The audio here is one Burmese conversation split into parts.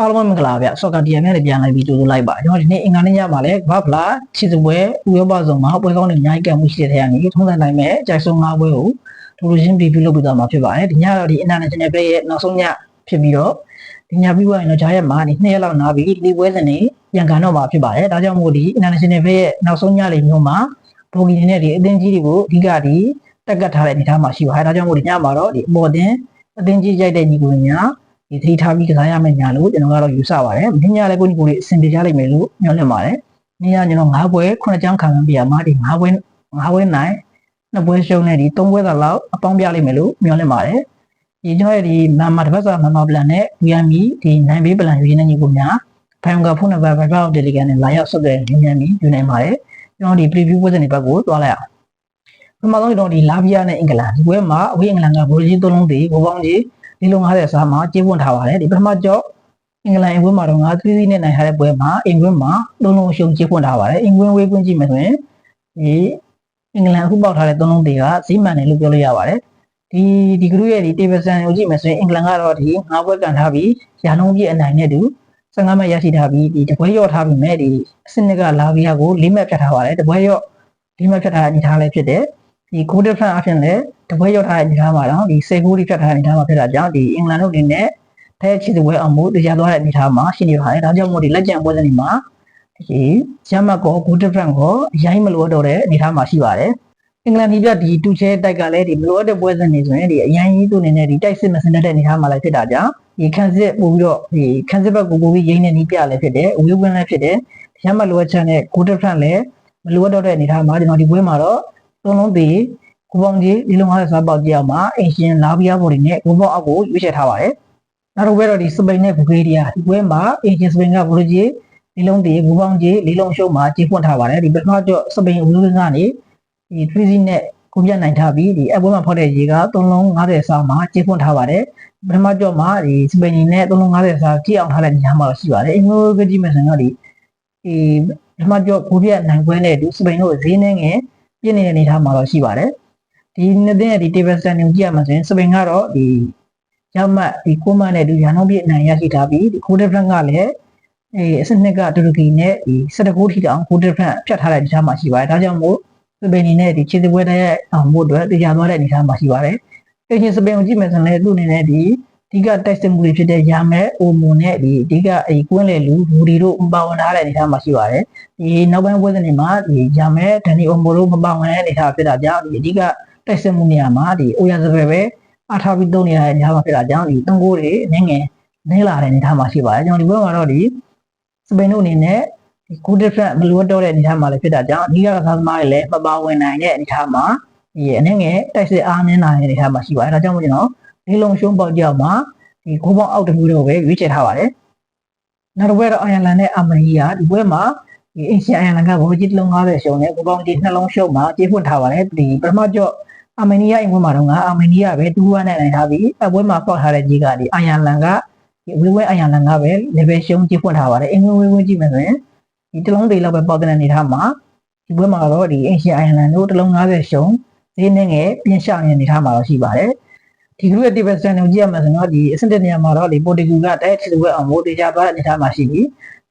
အားလုံးပဲမင်္ဂလာဗျဆော့ကာဒီယမ်နဲ့ပြန်လိုက်ပြီးကြိုဆိုလိုက်ပါကျွန်တော်ဒီနေ့အင်္ဂါနေ့ညမှာလဲဘာဖလားချစ်စပွဲဥရောပဆောင်မှာပွဲကောင်းတွေအများကြီးကံမှုရှိတဲ့ထဲကနေထုံးစံတိုင်းမဲ့ကြိုက်ဆုံး၅ပွဲကိုဒိုလိုချင်း review လုပ်ပြီးသွားမှာဖြစ်ပါတယ်ဒီညတော့ဒီ international play ရဲ့နောက်ဆုံးညဖြစ်ပြီးတော့ဒီညပြီးသွားရင်တော့ဂျာရက်မှာဒီ2ရက်လောက်နားပြီးဒီပွဲစဉ်တွေပြန်ကန်တော့မှာဖြစ်ပါတယ်ဒါကြောင့်မို့ဒီ international play ရဲ့နောက်ဆုံးညလေးမျိုးမှာဘော်ဂီနေနဲ့ဒီအသင်းကြီးတွေကိုအဓိကဒီတက်ကတ်ထားတဲ့အနေအထားမှာရှိပါတယ်ဒါကြောင့်မို့ဒီညမှာတော့ဒီအပေါ်တင်အသင်းကြီးရိုက်တဲ့ညီကိုညာ ဒီသတိထားပြီးကစားရမယ့်ညာလို့ကျွန်တော်ကတော့ယူဆပါတယ်။မင်းညာလည်းကိုညီကိုလေးအဆင်ပြေကြလိမ့်မယ်လို့ညွှန်လင့်ပါတယ်။နေ့ကကျွန်တော်9ပွဲ9ချမ်းခံရပြရမှာဒီ9ပွဲ9ပွဲနိုင်နှစ်ပွဲရှုံးနေဒီ3ပွဲသာလောက်အပေါင်းပြလိမ့်မယ်လို့ညွှန်လင့်ပါတယ်။ဒီကျွန်တော်ရဲ့ဒီမမတစ်ပတ်စာမမပလန်နဲ့ VMI ဒီနိုင်ဘေးပလန်ယူရင်းတဲ့ညီကိုများဖိုင်ကဖုန်းနံပါတ်5ပေါက်တယ်လီကန်နဲ့လာရောက်ဆက်သွယ်ညဉ့်ညံ့ပြီးယူနိုင်ပါတယ်။ကျွန်တော်ဒီ preview ပွဲစဉ်တွေဘက်ကိုသွားလိုက်အောင်။ပထမဆုံးကျွန်တော်ဒီလာဗီယာနဲ့အင်္ဂလန်ဒီပွဲမှာအဝေးအင်္ဂလန်ကဘိုလ်ကြီးသုံးလုံးတည်ဘိုးပေါင်းကြီး ဒီလို50စားမှာကျေးပွန်ထားပါတယ်ဒီပထမကြော့အင်္ဂလန်အင်ကွင်းမှာတော့9 3နဲ့နိုင်ထားတဲ့ပွဲမှာအင်ကွင်းမှာလုံးလုံးရှုံကျေးပွန်ထားပါတယ်အင်ကွင်းဝေးကွင်းကြည့်မယ်ဆိုရင်ဒီအင်္ဂလန်အခုပေါက်ထားတဲ့သုံးလုံးတွေကဈေးမှန်တယ်လို့ပြောလို့ရပါတယ်ဒီဒီဂရုရဲ့ဒီတေဘဆန်ကိုကြည့်မယ်ဆိုရင်အင်္ဂလန်ကတော့ဒီ9ပွဲကန်ထားပြီးရာနှုန်းပြည့်အနိုင်နဲ့တူ15မှတ်ရရှိထားပြီးဒီတပွဲရော့ထားပြီးမဲ့ဒီအစနစ်ကလာဗီယာကို၄မှတ်ဖြတ်ထားပါတယ်တပွဲရော့၄မှတ်ဖြတ်ထားတဲ့အနေထားလည်းဖြစ်တယ်ဒီ goal difference အဖြစ်လည်း တပွဲရောက်ထားတဲ့အနေထားမှာတော့ဒီစေကူဒီဖြတ်ထားတဲ့အနေထားမှာဖြစ်တာကြောင့်ဒီအင်္ဂလန်တို့အနေနဲ့ဖဲချစ်တဲ့ပွဲအောင်မှုတရားသွားတဲ့အနေထားမှာရှိနေပါတယ်ဒါကြောင့်မို့ဒီလက်ကျန်ပွဲစဉ်တွေမှာဒီရမတ်ကော goal difference ကိုအရင်မလိုတော့တဲ့အနေထားမှာရှိပါတယ်အင်္ဂလန်ဒီပြဒီတူချဲတိုက်ကလည်းဒီမလိုတဲ့ပွဲစဉ်တွေဆိုရင်ဒီအရင်ကြီးသူအနေနဲ့ဒီတိုက်စစ်မစင်တဲ့အနေထားမှာလည်းဖြစ်တာကြောင့်ဒီခန်းစစ်ပို့ပြီးတော့ဒီခန်းစစ်ဘက်ကိုပို့ပြီးရင်းနေနီးပြလည်းဖြစ်တယ်ဝေးဝင်းလည်းဖြစ်တယ်ရမတ်လိုအပ်ချက်နဲ့ goal difference လည်းမလိုတော့တဲ့အနေထားမှာဒီတော့ဒီပွဲမှာတော့သုံးလုံးသေး ကိုပေါင်းကြီးဒီလိုမျိုးစားပေါက်ကြအောင်မှာအင်ရှင်လာဘီယာဘော်တွေနဲ့ကိုပေါင်းအောက်ကိုရွေးချယ်ထားပါတယ်။နောက်တစ်ပွဲတော့ဒီစပိန်နဲ့ဘူဂေးရီးယားဒီပွဲမှာအင်ရှင်စပိန်ကဘော်ကြီးလေးလုံးတည်ဘူပေါင်းကြီးလေးလုံးရှုံးမှာကြီးဖွင့်ထားပါတယ်ဒီပထမကျော့စပိန်ဦးလုံးကနေဒီ 3C နဲ့ကိုပြတ်နိုင်ထားပြီးဒီအပွဲမှာဖောက်တဲ့ရေက3လုံး50စာမှာကြီးဖွင့်ထားပါတယ်ပထမကျော့မှာဒီစပိန်နဲ့3လုံး50စာကြည့်အောင်ထားတဲ့နေရာမှာရှိပါတယ်အင်္ဂလိပ်ကကြည့်မယ်ဆိုရင်တော့ဒီဒီပထမကျော့ကိုပြတ်နိုင်ပွဲနဲ့ဒီစပိန်တို့ဈေးနှင်းငယ်ပြည့်နေတဲ့အနေအထားမှာတော့ရှိပါတယ် ဒီနှစ်သိန်းရဲ့ဒီ table stand ကိုကြည့်ရမှာဆိုရင်စပိန်ကတော့ဒီရောက်မှဒီကိုမနဲ့ဒီရန်အောင်ပြည့်အနိုင်ရရှိထားပြီးဒီ code difference ကလည်းအဲအစနစ်ကတူရကီနဲ့ဒီ19ခုထိတောင် code difference ဖြတ်ထားတဲ့အနေအထားမှာရှိပါတယ်ဒါကြောင့်မို့စပိန်အနေနဲ့ဒီခြေစပွဲတဲ့အောင်ဖို့အတွက်တရားသွားတဲ့အနေအထားမှာရှိပါတယ်အချင်းစပိန်ကိုကြည့်မယ်ဆိုရင်လည်းသူ့အနေနဲ့ဒီဒီကတိုက်စစ်မှုတွေဖြစ်တဲ့ရာမဲအိုမွန်နဲ့ဒီဒီကအဲကွင်းလေလူဘူဒီတို့မပါဝင်ထားတဲ့အနေအထားမှာရှိပါတယ်ဒီနောက်ပိုင်းပွဲစဉ်တွေမှာဒီရာမဲဒန်နီအိုမိုတို့မပါဝင်တဲ့အနေအထားဖြစ်တာကြောင့်ဒီအဓိက တိုက်စစ်မှုနေရာမှာဒီအိုရစပယ်ပဲအထားပြီးသုံးနေရတဲ့နေရာမှာဖြစ်တာကြောင့်ဒီသုံးကိုးတွေနည်းငယ်နည်းလာတဲ့အနေအထားမှာရှိပါတယ်ကျွန်တော်ဒီဘက်မှာတော့ဒီစပိန်တို့အနေနဲ့ဒီ good different မလိုတော့တဲ့အနေအထားမှာလည်းဖြစ်တာကြောင့်အဓိကကစားသမားတွေလည်းမပါဝင်နိုင်တဲ့အနေအထားမှာဒီအနေငယ်တိုက်စစ်အားနည်းလာတဲ့အနေအထားမှာရှိပါတယ်ဒါကြောင့်မို့ကျွန်တော်လေးလုံးရှုံးပေါက်ကြောက်မှာဒီဂိုးပေါင်းအောက်တစ်ခုတော့ပဲရွေးချယ်ထားပါတယ်နောက်တစ်ပွဲတော့အိုင်ယာလန်နဲ့အာမနီယာဒီပွဲမှာဒီအင်ရှင်အိုင်ယာလန်ကဘောကြီးတစ်လုံး90ရှုံးတယ်ဂိုးပေါင်းဒီနှလုံးရှုံးမှာကျေးဖွင့်ထားပါတယ်ဒီပထမကြော့ အာမေနီးယားအိမ်ပွဲမှာတော့ငါအာမေနီးယားပဲတူဝါနဲ့နိုင်ထားပြီးအပွဲမှာပေါက်ထားတဲ့ကြီးကဒီအိုင်ယာလန်ကဒီဝေးဝဲအိုင်ယာလန်ကပဲ level ရှုံးကြီးဖွင့်ထားပါတယ်အင်္ဂလိပ်ဝေးဝဲကြည့်မယ်ဆိုရင်ဒီတလုံးတွေလောက်ပဲပေါက်တဲ့အနေထားမှာဒီပွဲမှာတော့ဒီအင်ရှင်အိုင်ယာလန်တို့တလုံး90ရှုံးဈေးနှင်းငယ်ပြင်းရှောင်နေတဲ့အနေထားမှာတော့ရှိပါတယ်ဒီ group ရဲ့ table stand ကိုကြည့်ရမှာဆိုတော့ဒီအဆင့်တက်နေရာမှာတော့ဒီ Portugal ကတိုက်ထစ်ဝဲအောင်မို့တေချာသွားတဲ့အနေထားမှာရှိပြီး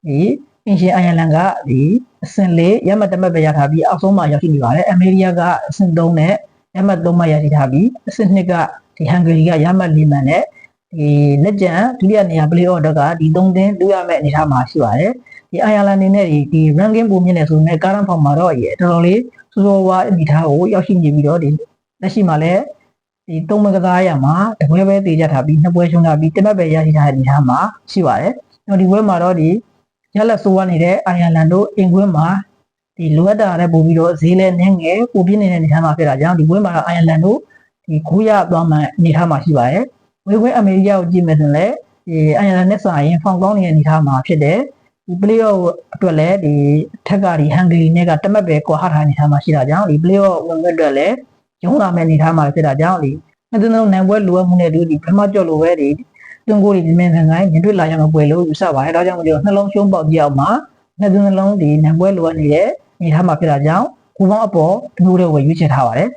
ဒီအင်ရှင်အိုင်ယာလန်ကဒီအဆင့်လေးရမှတ်တမတ်ပဲရထားပြီးအောက်ဆုံးမှာရောက်ရှိနေပါတယ်အမေရိကကအဆင့်3နဲ့ ရမှတ်3မှတ်ရရှိထားပြီးအဆင့်2ကဒီဟန်ဂေရီကရမှတ်4မှတ်နဲ့ဒီလက်ကျန်ဒုတိယနေရာ play order ကဒီ3သင်းတွေ့ရမယ့်အနေအထားမှာရှိပါတယ်ဒီအိုင်ယာလန်အနေနဲ့ဒီဒီ ranking ပုံမြင့်နေဆိုရင်ကာရန်ဖောင်မှာတော့တော်တော်လေးစိုးစိုးဝါးအနေထားကိုရောက်ရှိနေပြီးတော့ဒီလက်ရှိမှာလည်းဒီသုံးမကစားရမှာတပွဲပဲတည်ကြထားပြီးနှစ်ပွဲရှုံးထားပြီးတမက်ပဲရရှိထားတဲ့အနေအထားမှာရှိပါတယ်။ကျွန်တော်ဒီပွဲမှာတော့ဒီရလက်ဆိုးဝါးနေတဲ့အိုင်ယာလန်တို့အင်ကွင်းမှာ ဒီလိုအပ်တာနဲ့ပို့ပြီးတော့ဈေးလဲနှင်းငယ်ပို့ပြနေတဲ့အနေအထားမှာဖြစ်တာကြောင့်ဒီပွဲမှာတော့အိုင်ယာလန်တို့ဒီခိုးရသွားမှအနေအထားမှာရှိပါတယ်။ဝေးဝဲအမေရိကကိုကြည့်မယ်ဆိုရင်လည်းဒီအိုင်ယာလန်နဲ့စာရင်ဖောင်ကောင်းနေတဲ့အနေအထားမှာဖြစ်တယ်။ဒီ playoff အတွက်လည်းဒီထက်ကဒီဟန်ဂေရီနဲ့ကတမက်ပဲကွာဟထားအနေအထားမှာရှိတာကြောင့်ဒီ playoff ဝင်ခွင့်အတွက်လည်းရုံးလာမယ့်အနေအထားမှာဖြစ်တာကြောင့်ဒီအတူတူနိုင်ပွဲလိုအပ်မှုနဲ့ဒီပထမကြော့လိုပဲဒီတွန်းကိုဒီမြင်ခံခိုင်းညတွေ့လာရမယ့်ပွဲလို့ယူဆပါတယ်ဒါကြောင့်မို့လို့နှလုံးရှုံးပေါက်ကြည့်အောင်မှာနှစ်သွင်းနှလုံးဒီနိုင်ပွဲလိုအပ်နေတဲ့ အနေအထားမှာဖြစ်တာကြောင့်ကိုပေါင်းအပေါ်ဒီလိုတွေဝယ်ရွေးချယ်ထားပါတယ်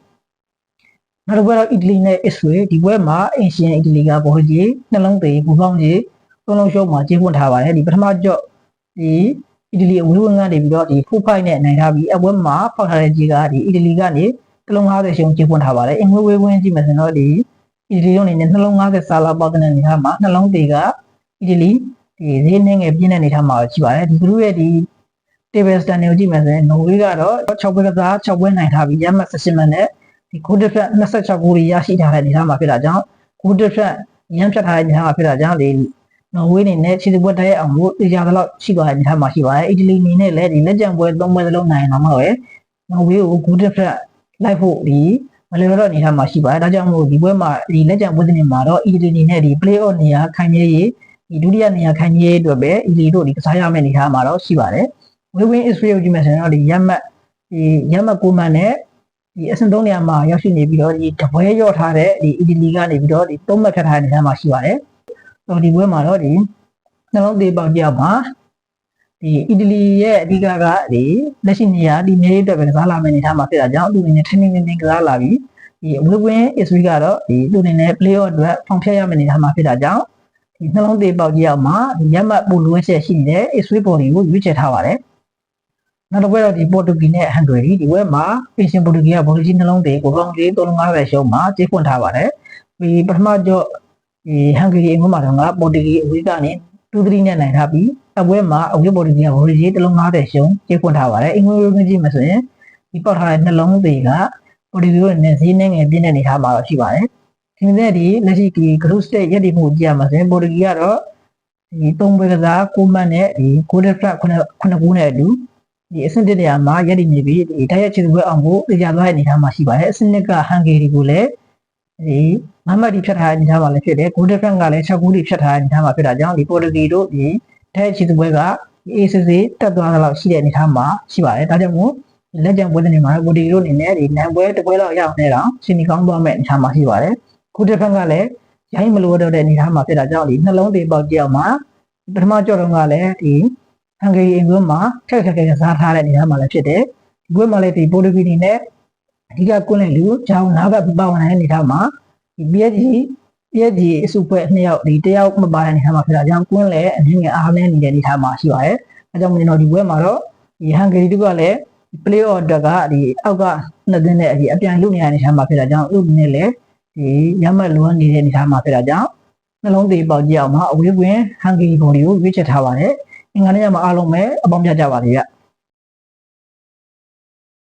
နောက်တစ်ပွဲတော့အီတလီနဲ့အစ္စရေးဒီပွဲမှာအင်ရှင်အီတလီကဘောကြီးနှလုံးသေးကိုပေါင်းကြီးသုံးလုံးရှုံးမှာကျေးပွင့်ထားပါတယ်ဒီပထမကြော့ဒီအီတလီအဝေးဝင်ကနေပြီးတော့ဒီဖူဖိုက်နဲ့နိုင်ထားပြီးအပွဲမှာဖောက်ထားတဲ့ကြီးကဒီအီတလီကနေတလုံး50ရှုံးကျေးပွင့်ထားပါတယ်အင်္ဂလိပ်ဝေးဝင်ကြည့်မယ်ဆိုတော့ဒီအီတလီတို့အနေနဲ့နှလုံး50စာလာပေါက်တဲ့နေထားမှာနှလုံးသေးကအီတလီဒီဈေးနှင်းငယ်ပြင်းတဲ့နေထားမှာရှိပါတယ်ဒီဂရုရဲ့ဒီ table stand ကိုကြည့်မယ်ဆိုရင်နော်ဝေးကတော့6ပွဲကစား6ပွဲနိုင်ထားပြီးရမှတ်18မှတ်နဲ့ဒီ goal difference 26ဂိုးရရှိထားတဲ့အနေထားမှာဖြစ်တာကြောင့် goal difference ရမ်းဖြတ်ထားတဲ့အနေထားမှာဖြစ်တာကြောင့်ဒီနော်ဝေးအနေနဲ့ခြေစပွဲတိုက်ရအောင်လို့တရားသလောက်ရှိသွားတဲ့အနေထားမှာရှိပါတယ်အီတလီအနေနဲ့လည်းဒီလက်ကျန်ပွဲ3ပွဲစလုံးနိုင်အောင်တော့ပဲနော်ဝေးကို goal difference လိုက်ဖို့ဒီမလွယ်တော့အနေထားမှာရှိပါတယ်ဒါကြောင့်မို့ဒီပွဲမှာဒီလက်ကျန်ပွဲစဉ်တွေမှာတော့အီတလီအနေနဲ့ဒီ play off နေရာခိုင်မြဲရေးဒီဒုတိယနေရာခိုင်မြဲရေးအတွက်ပဲအီတလီတို့ဒီကစားရမယ့်အနေထားမှာတော့ရှိပါတယ် ဝေးဝင်း Israel ကိုကြည့်မယ်ဆိုရင်တော့ဒီရမှတ်ဒီရမှတ်ကိုမှန်နဲ့ဒီအဆင့်3နေရာမှာရောက်ရှိနေပြီးတော့ဒီတပွဲရော့ထားတဲ့ဒီအီတလီကနေပြီးတော့ဒီ3မှတ်ဖြတ်ထားတဲ့နေရာမှာရှိပါတယ်။တော့ဒီပွဲမှာတော့ဒီနှလုံးသေးပေါက်ကြောက်မှာဒီအီတလီရဲ့အဓိကကဒီလက်ရှိနေရာဒီနေအတွက်ပဲကစားလာမယ့်အနေထားမှာဖြစ်တာကြောင့်သူအနေနဲ့ထင်းထင်းထင်းထင်းကစားလာပြီးဒီဝေးဝင်း Israel ကတော့ဒီသူအနေနဲ့ play off အတွက်ဖောင်ဖြတ်ရမယ့်အနေထားမှာဖြစ်တာကြောင့်ဒီနှလုံးသေးပေါက်ကြောက်မှာဒီရမှတ်ပိုလွှဲချက်ရှိနေတဲ့ Israel body ကိုရွေးချယ်ထားပါတယ်။ နောက်တစ်ပွဲတော့ဒီပေါ်တူဂီနဲ့ဟန်ဂရီဒီပွဲမှာပင်ရှင်ပေါ်တူဂီကဘောလကြီးနှလုံးသေးကိုကောင်လေး350ရှုံးမှာကျေးဖွင့်ထားပါတယ်ဒီပထမကြော့ဒီဟန်ဂရီအင်္ဂုမှာတော့ကပေါ်တူဂီအဝေးကနေ2-3နဲ့နိုင်ထားပြီးအပွဲမှာအဝေးပေါ်တူဂီကဘောလကြီး350ရှုံးကျေးဖွင့်ထားပါတယ်အင်္ဂုရိုးကြည့်မှဆိုရင်ဒီပေါက်ထားတဲ့နှလုံးသေးကပေါ်တူဂီရဲ့နေစည်းနဲ့ငယ်ပြင်းတဲ့နေထားမှာတော့ရှိပါတယ်ဒီနေ့ဒီလက်ရှိဒီ group stage ရည်တည်မှုကြည့်ရမှာဆိုရင်ပေါ်တူဂီကတော့ဒီ3ပွဲကစား6မှတ်နဲ့ဒီ golden flag 9 9ခုနဲ့အတူ ဒီအဆင့်တစ်နေရာမှာရည်တည်နေပြီးဒီတိုက်ရိုက်ချစ်ပွဲအောင်ကိုသိကြသွားတဲ့အနေအထားမှာရှိပါတယ်အဆင့်နှစ်ကဟန်ဂေရီကိုလည်းဒီမမတ်ဒီဖြတ်ထားတဲ့အနေအထားမှာလည်းဖြစ်တယ်ဂိုးဒီဖန်ကလည်း6ဂိုးဒီဖြတ်ထားတဲ့အနေအထားမှာဖြစ်တာကြောင့်ဒီပေါ်တူဂီတို့ဒီတိုက်ရိုက်ချစ်ပွဲကဒီ ACC တက်သွားတဲ့လောက်ရှိတဲ့အနေအထားမှာရှိပါတယ်ဒါကြောင့်မို့လက်ကျန်ပွဲတွေမှာပေါ်တူဂီတို့အနေနဲ့ဒီနိုင်ပွဲတစ်ပွဲလောက်ရအောင်နေတာစီနီကောင်းသွားမဲ့အနေအထားမှာရှိပါတယ်ဂိုးဒီဖန်ကလည်းရိုင်းမလို့တော့တဲ့အနေအထားမှာဖြစ်တာကြောင့်ဒီနှလုံးသေးပေါက်ကြောက်မှာပထမကြော်တော့ကလည်းဒီ ဟန်ဂေရီအင်ကွန်းမှာခက်ခက်ခက်ခက်စားထားတဲ့နေရာမှာလည်းဖြစ်တယ်ဒီကွန်းမှာလည်းဒီပိုလီဂီနီနဲ့အဓိကကွန်းတဲ့လူကြောင်းနားကပါဝင်တဲ့နေရာမှာဒီ PSG PSG အစုဖွဲ့နှစ်ယောက်ဒီတယောက်မပါတဲ့နေရာမှာဖြစ်တာကြောင့်ကွန်းလည်းအနည်းငယ်အားနည်းနေတဲ့နေရာမှာရှိပါတယ်အဲကြောင့်မင်းတို့ဒီဘွဲမှာတော့ဒီဟန်ဂေရီတို့ကလည်း play off တကဒီအောက်ကနှစ်သင်းနဲ့ဒီအပြန်လုနေရတဲ့နေရာမှာဖြစ်တာကြောင့်ဥပနဲ့လည်းဒီရမတ်လွန်နေတဲ့နေရာမှာဖြစ်တာကြောင့်နှလုံးသေးပေါက်ကြအောင်မှာအဝေးကွင်းဟန်ဂေရီဘော်ဒီကိုရွေးချယ်ထားပါတယ် အင်္ဂါနေ့မှာအားလုံးပဲအပေါင်းပြကြပါစေဗျ